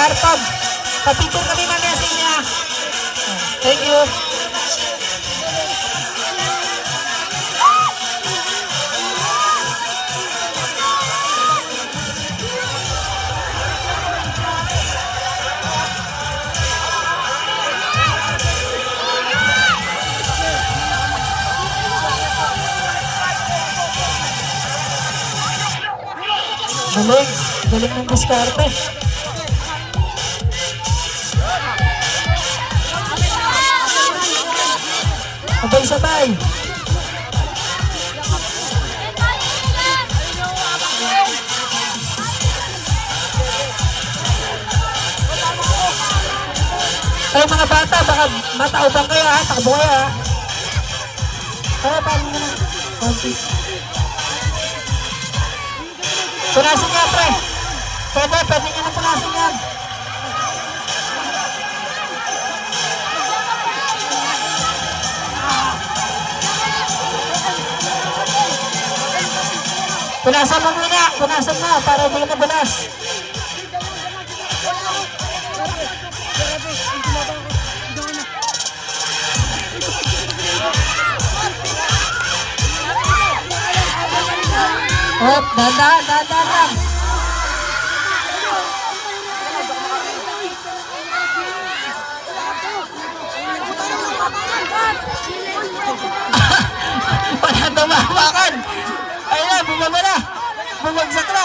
Arpag. Papicture kami mamaya sa inyo. Thank you. Galing. Galing ng diskarte. Sabay-sabay. Ay mga bata, baka mataubang kayo ha, takbo kayo ha. Kaya paano na lang? Konti. Punasin nga pre. Pwede, pwede nyo Punasan mo muna, punasan mo para hindi ka madulas. Hop, dahan, dahan, dahan. Wala tumawakan. Ayun na,